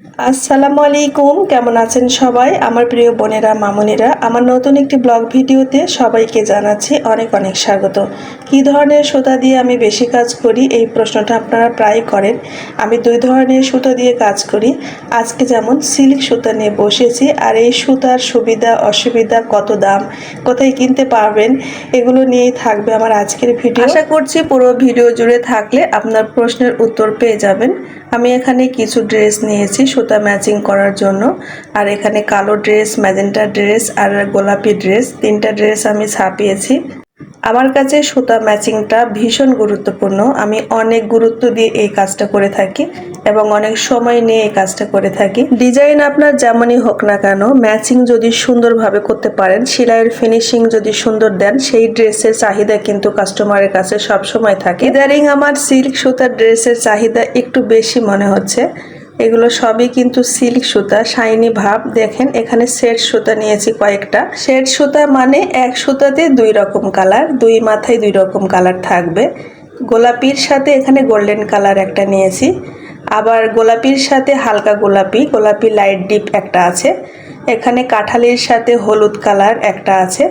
আসসালামু আলাইকুম, কেমন আছেন সবাই? আমার প্রিয় বোনেরা, মামুনিরা, আমার নতুন একটি ব্লগ ভিডিওতে সবাইকে জানাচ্ছি অনেক অনেক স্বাগত। কী ধরনের সুতা দিয়ে আমি বেশি কাজ করি? এই প্রশ্নটা আপনারা প্রায় করেন। আমি দুই ধরনের সুতো দিয়ে কাজ করি। আজকে যেমন সিল্ক সুতা নিয়ে বসেছি, আর এই সুতার সুবিধা, অসুবিধা, কত দাম, কোথায় কিনতে পারবেন, এগুলো নিয়েই থাকবে আমার আজকের ভিডিও। আশা করছি পুরো ভিডিও জুড়ে থাকলে আপনার প্রশ্নের উত্তর পেয়ে যাবেন। আমি এখানে কিছু ড্রেস নিয়েছি, সুতা ম্যাচিং করার জন্য। আর এখানে কালো ড্রেস, ম্যাজেন্টা ড্রেস আর গোলাপি ড্রেস। তিনটা ড্রেস আমি ছাপিয়েছি। আমার কাছে সুতা ম্যাচিংটা ভীষণ গুরুত্বপূর্ণ। আমি অনেক গুরুত্ব দিয়ে এই কাজটা করে থাকি এবং অনেক সময় নিয়ে এই কাজটা করে থাকি। ডিজাইন আপনার যেমনই হোক না কেন, ম্যাচিং যদি সুন্দরভাবে করতে পারেন, সেলাইয়ের ফিনিশিং যদি সুন্দর দেন, সেই ড্রেসের চাহিদা কিন্তু কাস্টমারের কাছে সব সময় থাকে। ইদারিং আমার সিল্ক সুতার ড্রেসের চাহিদা একটু বেশি মনে হচ্ছে। এগুলো সবই কিন্তু সিল্ক সুতা শাইনি ভাব। দেখেন, এখানে সেট সুতা নিয়েছি কয়েকটা। সেট সুতা মানে এক সুতাতে দুই রকম কালার দুই মাথায় দুই রকম কালার থাকবে। গোলাপির সাথে এখানে গোল্ডেন কালার একটা নিয়েছি। আবার গোলাপির সাথে হালকা গোলাপি গোলাপি লাইট ডিপ একটা আছে। এখানে কাঁঠালির সাথে হলুদ কালার একটা আছে।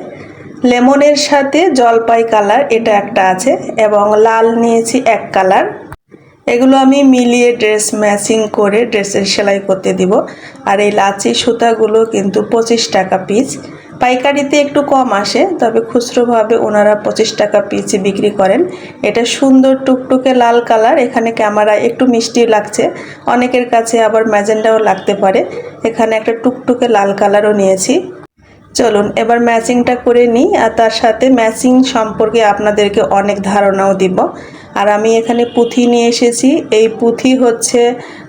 লেমনের সাথে জলপাই কালার এটা একটা আছে। এবং লাল নিয়েছি এক কালার এগুলো আমি মিলিয়ে ড্রেস ম্যাচিং করে ড্রেসের সেলাই করতে দিব। আর এই লাচি সুতাগুলো কিন্তু পঁচিশ টাকা পিস পাইকারিতে একটু কম আসে, তবে খুচরোভাবে ওনারা পঁচিশ টাকা পিস বিক্রি করেন। এটা সুন্দর টুকটুকে লাল কালার, এখানে ক্যামেরায় একটু মিষ্টি লাগছে। অনেকের কাছে আবার ম্যাজেন্ডাও লাগতে পারে। এখানে একটা টুকটুকে লাল কালারও নিয়েছি। চলুন, এবার ম্যাচিংটা করে নিই। আর তার সাথে ম্যাচিং সম্পর্কে আপনাদেরকে অনেক ধারণাও দিব। আর আমি এখানে পুঁথি নিয়ে এসেছি। এই পুঁথি হচ্ছে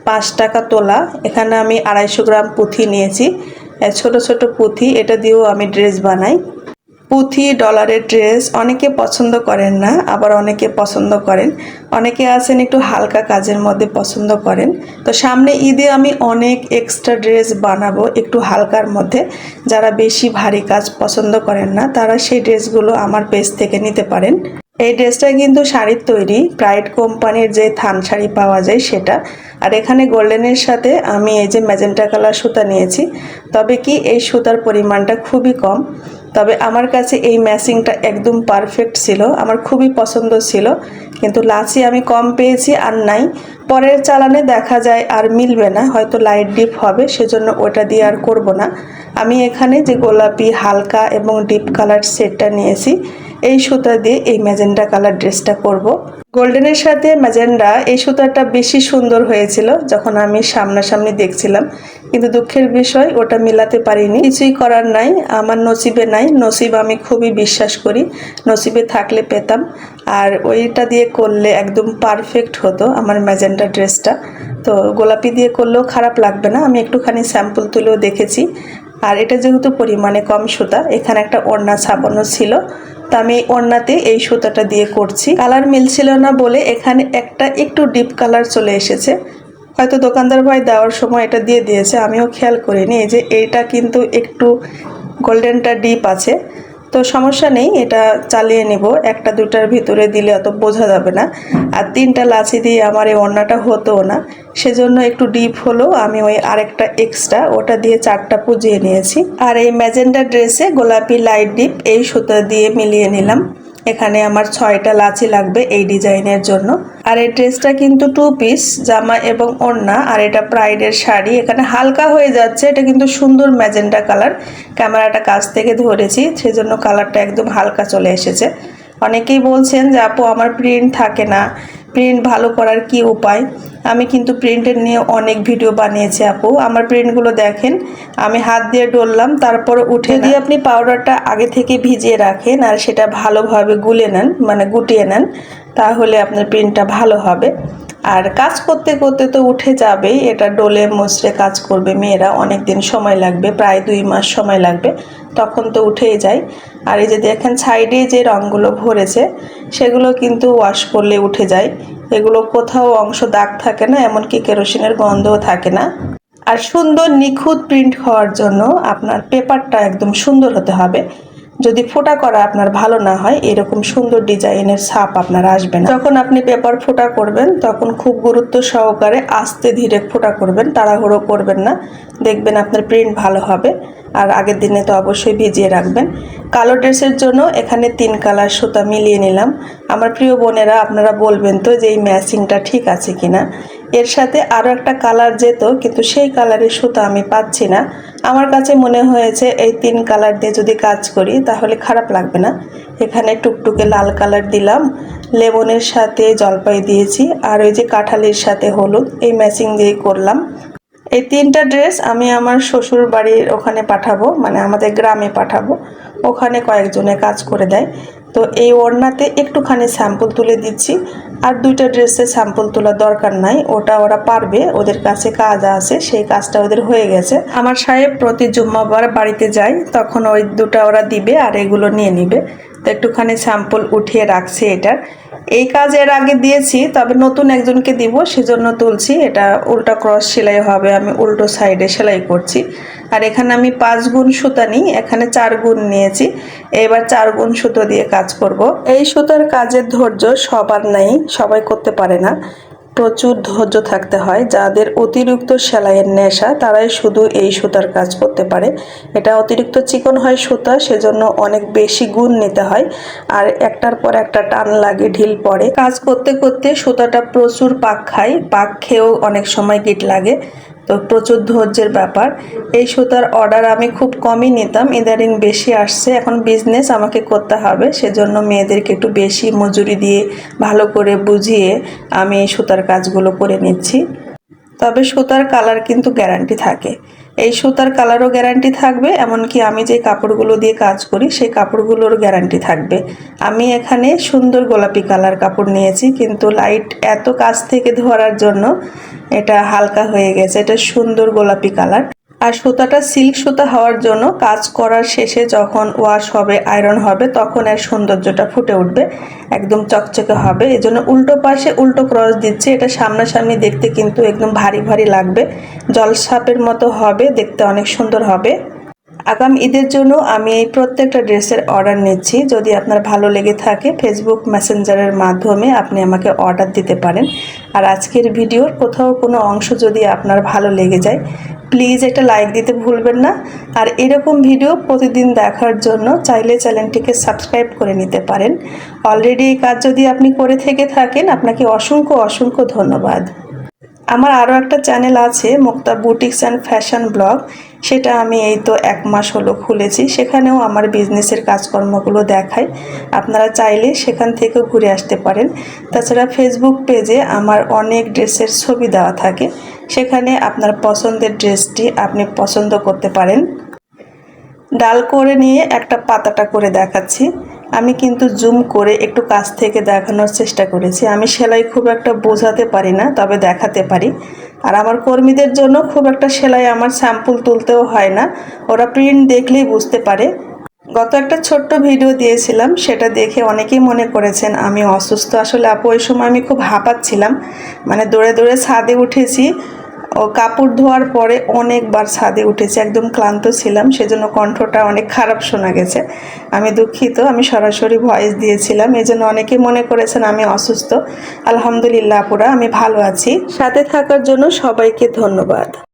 পাঁচ টাকা তোলা। এখানে আমি আড়াইশো গ্রাম পুঁথি নিয়েছি। ছোট ছোট পুঁথি, এটা দিয়েও আমি ড্রেস বানাই। পুঁথি, ডলারের ড্রেস, অনেকে পছন্দ করেন না, আবার অনেকে পছন্দ করেন। অনেকে আছেন একটু হালকা কাজের মধ্যে পছন্দ করেন। তো সামনে ঈদে আমি অনেক এক্সট্রা ড্রেস বানাবো একটু হালকার মধ্যে। যারা বেশি ভারী কাজ পছন্দ করেন না, তারা সেই ড্রেসগুলো আমার পেজ থেকে নিতে পারেন। এই ড্রেসটা কিন্তু শাড়ির তৈরি প্রাইড কোম্পানির যে থান শাড়ি পাওয়া যায় সেটা। আর এখানে গোল্ডেনের সাথে আমি এই যে ম্যাজেন্টা কালার সুতা নিয়েছি। তবে কি এই সুতার পরিমাণটা খুবই কম। তবে আমার কাছে এই ম্যাচিংটা একদম পারফেক্ট ছিল, আমার খুবই পছন্দ ছিল। কিন্তু লাচি আমি কম পেয়েছি আর নাই। পরের চালানে দেখা যায় আর মিলবে না, হয়তো লাইট ডিপ হবে, সেজন্য ওটা দিয়ে আর করব না। আমি এখানে যে গোলাপি, হালকা এবং ডিপ কালার সেটটা নিয়েছি। এই সুতা দিয়ে এই ম্যাজেন্ডা কালার ড্রেসটা করব। গোল্ডেনের সাথে ম্যাজেন্ডা এই সুতাটা বেশি সুন্দর হয়েছিল যখন আমি সামনাসামনি দেখছিলাম। কিন্তু দুঃখের বিষয়, ওটা মিলাতে পারিনি। কিছুই করার নাই, আমার নসিবে নাই। নসিব আমি খুবই বিশ্বাস করি, নসিবে থাকলে পেতাম। আর ওইটা দিয়ে করলে একদম পারফেক্ট হতো আমার ম্যাজেন্ডা ড্রেসটা। তো গোলাপি দিয়ে করলেও খারাপ লাগবে না। আমি একটুখানি স্যাম্পল তুলেও দেখেছি। আর এটা যেহেতু পরিমাণে কম সুতা, এখানে একটা ওড়না ছাপানো ছিল। তো আমি এই ওড়নাতে এই সুতাটা দিয়ে করছি। কালার মিলছিল না বলে এখানে একটা একটু ডিপ কালার চলে এসেছে। হয়তো দোকানদার ভাই দেওয়ার সময় এটা দিয়ে দিয়েছে, আমিও খেয়াল করিনি। যে এইটা কিন্তু একটু গোল্ডেনটা ডিপ আছে। তো সমস্যা নেই, এটা চালিয়ে নিব। একটা দুটার ভিতরে দিলে অত বোঝা যাবে না। আর তিনটা লাচি দিয়ে আমার এই অন্যটা হতো না। সেজন্য একটু ডিপ হলো, আমি ওই আরেকটা এক্সট্রা, ওটা দিয়ে চারটা পুজিয়ে নিয়েছি। আর এই ম্যাজেন্ডা ড্রেসে গোলাপি লাইট ডিপ, এই সুতা দিয়ে মিলিয়ে নিলাম। এখানে আমার ছয়টা লাচি লাগবে এই ডিজাইনের জন্য। আর এই ড্রেসটা কিন্তু টু পিস জামা এবং ওড়না। আর এটা প্রাইডের শাড়ি। এখানে হালকা হয়ে যাচ্ছে, এটা কিন্তু সুন্দর ম্যাজেন্ডা কালার। ক্যামেরাটা কাছ থেকে ধরেছি, সেজন্য কালারটা একদম হালকা চলে এসেছে। অনেকেই বলছেন যে আপু আমার প্রিন্ট থাকে না। প্রিন্ট ভালো করার কি উপায়? আমি কিন্তু প্রিন্টের নিয়ে অনেক ভিডিও বানিয়েছি আপু। আমার প্রিন্টগুলো দেখেন আমি হাত দিয়ে ডললাম তারপর উঠে দিয়ে আপনি পাউডারটা আগে থেকে ভিজিয়ে রাখেন আর সেটা ভালোভাবে গুলে নেন মানে গুটিয়ে নেন তাহলে আপনার প্রিন্টটা ভালো হবে। আর কাজ করতে করতে তো উঠে যাবেই, এটা ডোলে মুচড়ে কাজ করবে মেয়েরা অনেক দিন সময় লাগবে, প্রায় দুই মাস সময় লাগবে, তখন তো উঠেই যায়। আর এই যে দেখেন সাইডে যে রঙগুলো ভরেছে, সেগুলো কিন্তু ওয়াশ করলে উঠে যায়। এগুলো কোথাও অংশ দাগ থাকে না, এমনকি কেরোসিনের গন্ধও থাকে না। আর সুন্দর নিখুঁত প্রিন্ট হওয়ার জন্য আপনার পেপারটা একদম সুন্দর হতে হবে। যদি ফোটা করা আপনার ভালো না হয়, এরকম সুন্দর ডিজাইনের ছাপ আপনার আসবে না। যখন আপনি পেপার ফোটা করবেন, তখন খুব গুরুত্ব সহকারে আস্তে ধীরে ফোটা করবেন, তাড়াহুড়ো করবেন না। দেখবেন আপনার প্রিন্ট ভালো হবে। আর আগের দিনে তো অবশ্যই ভিজিয়ে রাখবেন। কালো ড্রেসের জন্য এখানে তিন কালার সুতা মিলিয়ে নিলাম। আমার প্রিয় বোনেরা, আপনারা বলবেন তো যে এই ম্যাচিংটা ঠিক আছে কিনা? এর সাথে আরও একটা কালার যেত, কিন্তু সেই কালারের সুতা আমি পাচ্ছি না। আমার কাছে মনে হয়েছে এই তিন কালার দিয়ে যদি কাজ করি, তাহলে খারাপ লাগবে না। এখানে টুকটুকে লাল কালার দিলাম লেমনের সাথে জলপাই দিয়েছি, আর ওই যে কাঁঠালের সাথে হলুদ, এই ম্যাচিং দিয়ে করলাম। এই তিনটা ড্রেস আমি আমার শ্বশুর বাড়ির ওখানে পাঠাবো মানে আমাদের গ্রামে পাঠাবো। ওখানে কয়েকজনে কাজ করে দেয়। তো এই ওড়নাতে একটুখানি স্যাম্পল তুলে দিচ্ছি। আর দুইটা ড্রেসে স্যাম্পল তোলার দরকার নাই, ওটা ওরা পারবে, ওদের কাছে কাজ আছে, সেই কাজটা ওদের হয়ে গেছে। আমার সাহেব প্রতি জুম্মাবার বাড়িতে যায়, তখন ওই দুটা ওরা দিবে আর এগুলো নিয়ে নিবে। একটুখানি স্যাম্পল উঠিয়ে রাখছি এটার। এই কাজ এর আগে দিয়েছি, তবে নতুন একজনকে দিব, সেজন্য তুলছি। এটা উল্টা ক্রস সেলাই হবে, আমি উল্টো সাইডে সেলাই করছি। আর এখানে আমি পাঁচ গুণ সুতা নিই, এখানে চার গুণ নিয়েছি। এবার চার গুণ সুতো দিয়ে কাজ করব। এই সুতার কাজের ধৈর্য সবার নাই, সবাই করতে পারে না। প্রচুর ধৈর্য থাকতে হয়। যাদের অতিরিক্ত সেলাইয়ের নেশা, তারাই শুধু এই সুতার কাজ করতে পারে। এটা অতিরিক্ত চিকন হয় সুতা, সেজন্য অনেক বেশি গুণ নিতে হয়। আর একটার পর একটা টান লাগে, ঢিল পড়ে। কাজ করতে করতে সুতাটা প্রচুর পাক খায়। পাক খেয়েও অনেক সময় গিট লাগে। তো প্রচুর ধৈর্যের ব্যাপার। এই সুতার অর্ডার আমি খুব কমই নিতাম ইদারিং বেশি আসছে। এখন বিজনেস আমাকে করতে হবে, সেজন্য মেয়েদেরকে একটু বেশি মজুরি দিয়ে, ভালো করে বুঝিয়ে আমি এই সুতার কাজগুলো করে নিচ্ছি। তবে সুতার কালার কিন্তু গ্যারান্টি থাকে। এই সুতার কালারও গ্যারান্টি থাকবে, এমনকি আমি যে কাপড়গুলো দিয়ে কাজ করি, সেই কাপড়গুলোর গ্যারান্টি থাকবে। আমি এখানে সুন্দর গোলাপি কালার কাপড় নিয়েছি, কিন্তু লাইট এত কাছ থেকে ধরার জন্য এটা হালকা হয়ে গেছে, এটা সুন্দর গোলাপি কালার আর সুতাটা সিল্ক সুতা হওয়ার জন্য কাজ করার শেষে যখন ওয়াশ হবে, আয়রন হবে, তখন এর সৌন্দর্যটা ফুটে উঠবে, একদম চকচকে হবে। এজন্য উল্টো পাশে উল্টো ক্রস দিচ্ছে, এটা সামনাসামনি দেখতে কিন্তু একদম ভারী ভারী লাগবে। জলসাপের মতো হবে, দেখতে অনেক সুন্দর হবে। আগাম ঈদের জন্য আমি এই প্রত্যেকটা ড্রেসের অর্ডার নিচ্ছি। যদি আপনার ভালো লেগে থাকে ফেসবুক মেসেঞ্জারের মাধ্যমে আপনি আমাকে অর্ডার দিতে পারেন। আর আজকের ভিডিওর কোথাও কোনো অংশ যদি আপনার ভালো লেগে যায় প্লিজ একটা লাইক দিতে ভুলবেন না। আর এরকম ভিডিও প্রতিদিন দেখার জন্য চাইলে চ্যানেলটিকে সাবস্ক্রাইব করে নিতে পারেন। অলরেডি এই কাজ যদি আপনি করে থেকে থাকেন, আপনাকে অসংখ্য অসংখ্য ধন্যবাদ। আমার আরও একটা চ্যানেল আছে Mukta boutiques and fashion blog সেটা আমি এই তো এক মাস হলো খুলেছি। সেখানেও আমার বিজনেসের কাজকর্মগুলো দেখাই। আপনারা চাইলে সেখান থেকেও ঘুরে আসতে পারেন। তাছাড়া ফেসবুক পেজে আমার অনেক ড্রেসের ছবি দেওয়া থাকে। সেখানে আপনার পছন্দের ড্রেসটি আপনি পছন্দ করতে পারেন। ডাল করে নিয়ে একটা পাতাটা করে দেখাচ্ছি। আমি কিন্তু জুম করে একটু কাছ থেকে দেখানোর চেষ্টা করেছি। আমি সেলাই খুব একটা বোঝাতে পারি না, তবে দেখাতে পারি। আর আমার কর্মীদের জন্য খুব একটা সেলাই আমার স্যাম্পল তুলতেও হয় না। ওরা প্রিন্ট দেখলেই বুঝতে পারে। গত একটা ছোট্ট ভিডিও দিয়েছিলাম, সেটা দেখে অনেকেই মনে করেছেন, আমি অসুস্থ। আসলে আপু, ওই সময় আমি খুব হাঁপাচ্ছিলাম। মানে দৌড়ে দৌড়ে ছাদে উঠেছি ও কাপড় ধোয়ার পরে অনেকবার ছাদে উঠেছে, একদম ক্লান্ত ছিলাম, সেজন্য কণ্ঠটা অনেক খারাপ শোনা গেছে। আমি দুঃখিত, আমি সরাসরি ভয়েস দিয়েছিলাম, এজন্য জন্য অনেকে মনে করেছেন আমি অসুস্থ। আলহামদুলিল্লাহ আপুরা, আমি ভালো আছি। সাথে থাকার জন্য সবাইকে ধন্যবাদ।